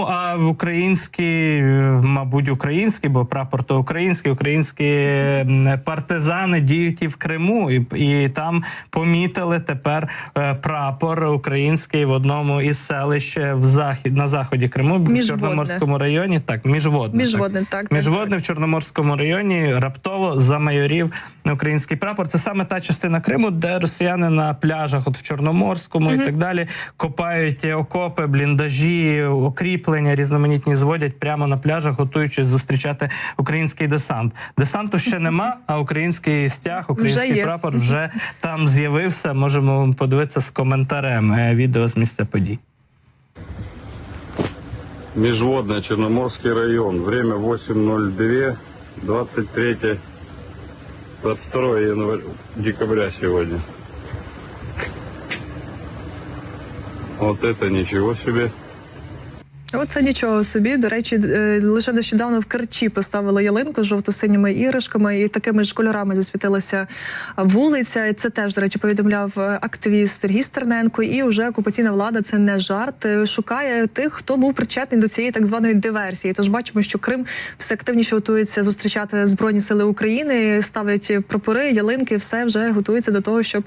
Ну а в українські, е, мабуть, українські, бо прапор то український, українські партизани діють і в Криму, і, і там помітили тепер е, прапор український в одному із селищ в захід на заході Криму в Чорноморському районі. Так, міжводне. Міжводне, так. так, Міжводне в Чорноморському районі раптово замайорів український прапор. Це саме та частина Криму, де росіяни на пляжах, от в Чорноморському і так далі, копають окопи, бліндажі, окріплення різноманітні зводять прямо на пляжах, готуючись зустрічати український десант. Десанту ще нема, а український стяг, український є. прапор вже там з'явився. Можемо подивитися з коментарем е, відео з місця подій. Межводный Черноморский район. Время 8.02, 23, 22 января, декабря сегодня. Вот это ничего себе. Оце нічого собі. До речі, е, лише нещодавно в Керчі поставили ялинку з жовто-синіми іграшками і такими ж кольорами засвітилася вулиця. Це теж, до речі, повідомляв е, активіст Сергій Стерненко. І вже окупаційна влада це не жарт. е, Шукає тих, хто був причетний до цієї так званої диверсії. Тож бачимо, що Крим все активніше готується зустрічати збройні сили України, ставить прапори, ялинки, все вже готується до того, щоб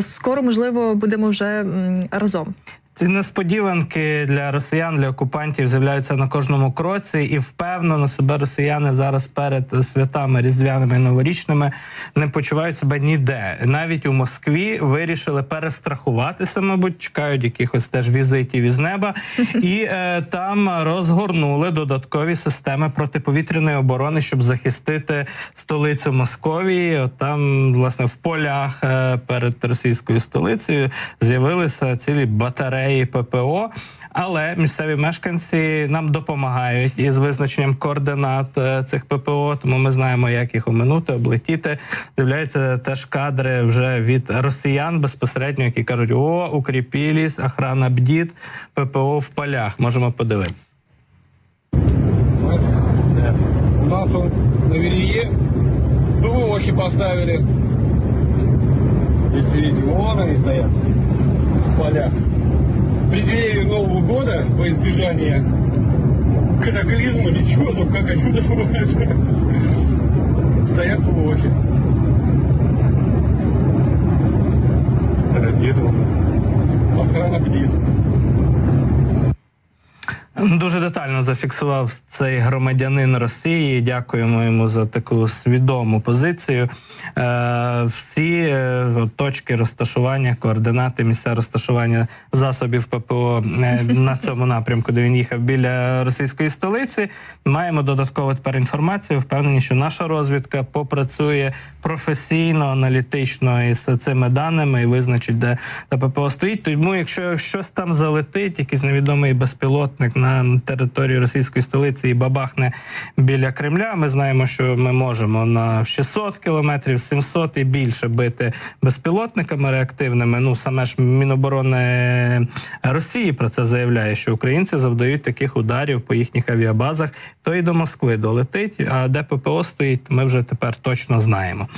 скоро можливо будемо вже разом. Ці несподіванки для росіян, для окупантів з'являються на кожному кроці, і впевнено себе росіяни зараз перед святами різдвяними і новорічними не почувають себе ніде. Навіть у Москві вирішили перестрахуватися, мабуть, чекають якихось теж візитів із неба, і е, там розгорнули додаткові системи протиповітряної оборони, щоб захистити столицю Московії. От там, власне, в полях е, перед російською столицею з'явилися цілі батареї ППО. Але місцеві мешканці нам допомагають із визначенням координат е, цих ППО, тому ми знаємо, як їх оминути, облетіти. З'являються теж кадри вже від росіян безпосередньо, які кажуть: о, укріпіліс, охрана бдіт, ППО в полях. Можемо подивитися. У нас он на Верее ПВОши поставили. Если видите, вон они стоят в полях. Преддверии Нового года во избежание катаклизма или чего там, как они называются, стоят ПВОши. Это где Охрана бдит. Дуже детально зафіксував цей громадянин Росії. Дякуємо йому за таку свідому позицію. Е, всі е, точки розташування, координати, місця розташування засобів ППО е, на цьому напрямку, де він їхав біля російської столиці. Маємо додаткову тепер інформацію. Впевнені, що наша розвідка попрацює професійно, аналітично із цими даними і визначить, де, де ППО стоїть. Тому, якщо щось там залетить, якийсь невідомий безпілотник на території російської столиці і бабахне біля Кремля, ми знаємо, що ми можемо на 600 кілометрів, 700 і більше бити безпілотниками реактивними. Ну саме ж Міноборони Росії про це заявляє, що українці завдають таких ударів по їхніх авіабазах, то і до Москви долетить. А де ППО стоїть, ми вже тепер точно знаємо.